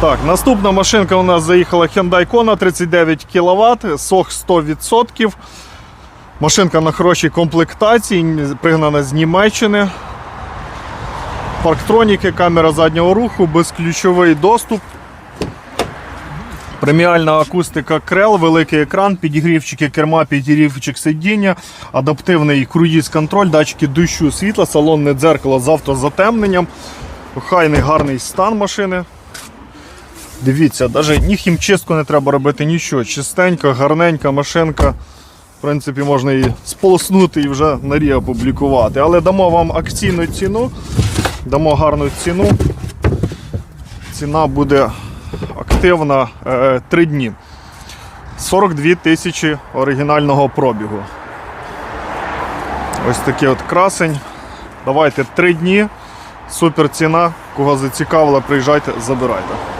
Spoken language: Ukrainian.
Так, наступна машинка у нас заїхала Hyundai Kona 39 кВт, сох 100%. Машинка на хорошій комплектації, пригнана з Німеччини. Парктроніки, камера заднього руху, безключовий доступ. Преміальна акустика Крел, великий екран, підігрівчики керма, підігрівчик сидіння, адаптивний круїз-контроль, датчики дощу, світла, салонне дзеркало з автозатемненням. Охайний гарний стан машини. Дивіться, навіть ні хімчистку не треба робити, нічого. Чистенька, гарненька машинка. В принципі, можна її сполоснути і вже на рі опублікувати. Але дамо вам акційну ціну, дамо гарну ціну. Ціна буде активна 3 дні. 42 тисячі оригінального пробігу. Ось такий от красень. Давайте 3 дні. Супер ціна. Кого зацікавила, приїжджайте, забирайте.